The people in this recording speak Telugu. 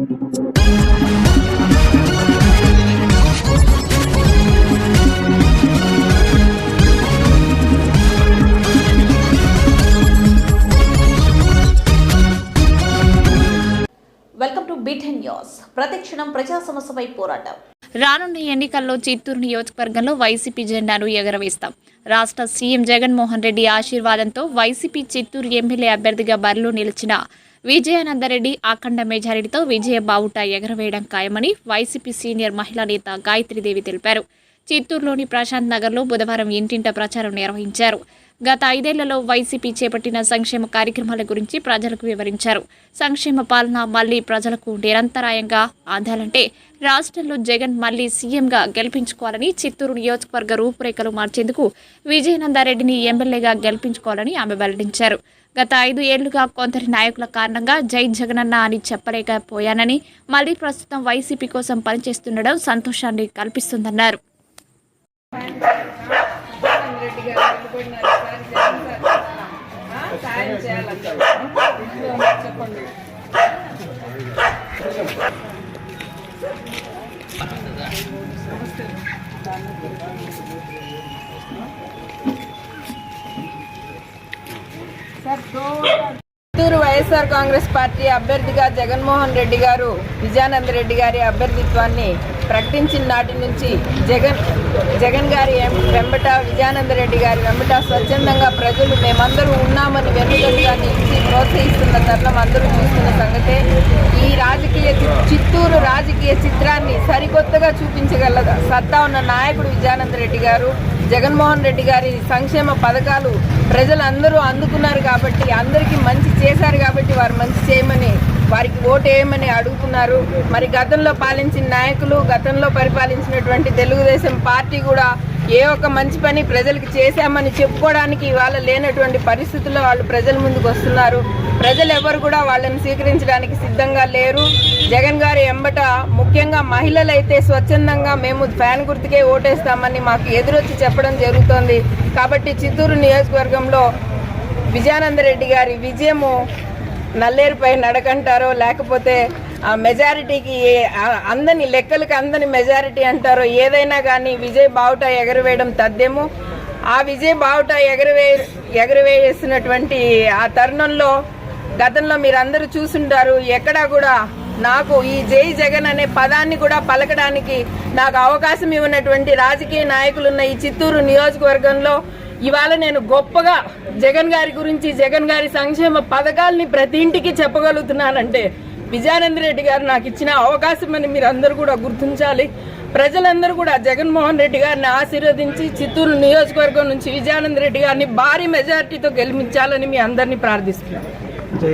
వెల్కమ్ టు బీటెన్ న్యూస్ ప్రతిక్షణం ప్రజా సమస్యపై పోరాటం. రానున్న ఎన్నికల్లో చిత్తూరు నియోజకవర్గంలో వైసీపీ జెండాను ఎగరవేస్తాం. రాష్ట్ర సీఎం జగన్మోహన్ రెడ్డి ఆశీర్వాదంతో వైసీపీ చిత్తూరు ఎమ్మెల్యే అభ్యర్థిగా బరిలో నిలిచిన విజయానందరెడ్డి అఖండ మెజారిటీతో విజయ బావుట ఎగరవేయడం ఖాయమని వైసీపీ సీనియర్ మహిళా నేత గాయత్రీదేవి తెలిపారు. చిత్తూరులోని ప్రశాంత్ నగర్లో బుధవారం ఇంటింట ప్రచారం నిర్వహించారు. గత ఐదేళ్ళలో వైసీపీ చేపట్టిన సంక్షేమ కార్యక్రమాల గురించి ప్రజలకు వివరించారు. సంక్షేమ పాలన మళ్ళీ ప్రజలకు నిరంతరాయంగా అందాలంటే రాష్ట్రంలో జగన్ మళ్ళీ సీఎంగా గెలిపించుకోవాలని చిత్తూరు నియోజకవర్గ రూపురేఖలు మార్చేందుకు విజయనందారెడ్డిని ఎమ్మెల్యేగా గెలిపించుకోవాలని ఆమె వెల్లడించారు. గత ఐదు ఏళ్ళుగా కొందరి నాయకుల కారణంగా జై జగనన్న అని చెప్పలేకపోయానని మళ్ళీ ప్రస్తుతం వైసీపీ కోసం పనిచేస్తుండడం సంతోషాన్ని కల్పిస్తుందన్నారు జగన్ రెడ్డి గారు వెళ్ళిపోయినారు సార్ జగన్ సార్ ఆ, సాయం చేయాలంటారు చెప్పండి చిత్తూరు వైఎస్ఆర్ కాంగ్రెస్ పార్టీ అభ్యర్థిగా జగన్మోహన్ రెడ్డి గారు విజయానంద రెడ్డి గారి అభ్యర్థిత్వాన్ని ప్రకటించిన నాటి నుంచి జగన్ జగన్ గారి వెంబట విజయానంద రెడ్డి గారి వెంబట స్వచ్ఛందంగా ప్రజలు మేమందరూ ఉన్నామని వెనుకలుగా నిలిచి ప్రోత్సహిస్తున్న తరుణం అందరూ చూస్తున్న సంగతే ఈ రాజకీయ చిత్తూరు రాజకీయ చిత్రాన్ని సరికొత్తగా చూపించగల సత్తా ఉన్న నాయకుడు విజయానంద రెడ్డి గారు జగన్మోహన్ రెడ్డి గారి సంక్షేమ పథకాలు ప్రజలందరూ అందుకున్నారు కాబట్టి అందరికీ మంచి చేశారు కాబట్టి వారు మంచి చేయమని వారికి ఓటు వేయమని అడుగుతున్నారు. మరి గతంలో పాలించిన నాయకులు గతంలో పరిపాలించినటువంటి తెలుగుదేశం పార్టీ కూడా ఏ ఒక్క మంచి పని ప్రజలకు చేశామని చెప్పుకోవడానికి ఇవాళ లేనటువంటి పరిస్థితుల్లో వాళ్ళు ప్రజల ముందుకు వస్తున్నారు. ప్రజలు ఎవరు కూడా వాళ్ళని స్వీకరించడానికి సిద్ధంగా లేరు. జగన్ గారి ఎంబట ముఖ్యంగా మహిళలైతే స్వచ్ఛందంగా మేము ఫ్యాన్ గుర్తుకే ఓటేస్తామని మాకు ఎదురొచ్చి చెప్పడం జరుగుతోంది. కాబట్టి చిత్తూరు నియోజకవర్గంలో విజయానంద రెడ్డి గారి విజయము నల్లేరుపై నడకంటారో లేకపోతే ఆ మెజారిటీకి అందని లెక్కలకు అందని మెజారిటీ అంటారో ఏదైనా కానీ విజయ్ బావుట ఎగరవేయడం తద్దేమో. ఆ విజయ్ బావుట ఎగరవే ఎగరవేసినటువంటి ఆ తరుణంలో గతంలో మీరందరూ చూసుంటారు ఎక్కడా కూడా నాకు ఈ జై జగన్ అనే పదాన్ని కూడా పలకడానికి నాకు అవకాశం ఇవ్వనటువంటి రాజకీయ నాయకులున్న ఈ చిత్తూరు నియోజకవర్గంలో ఇవాళ నేను గొప్పగా జగన్ గారి గురించి జగన్ గారి సంక్షేమ పథకాల్ని ప్రతి ఇంటికి చెప్పగలుగుతున్నానంటే విజయానంద రెడ్డి గారు నాకు ఇచ్చిన అవకాశం అని మీరు అందరూ కూడా గుర్తించాలి. ప్రజలందరూ కూడా జగన్మోహన్ రెడ్డి గారిని ఆశీర్వదించి చిత్తూరు నియోజకవర్గం నుంచి విజయానంద రెడ్డి గారిని భారీ మెజారిటీతో గెలిపించాలని మీ అందరినీ ప్రార్థిస్తున్నాను.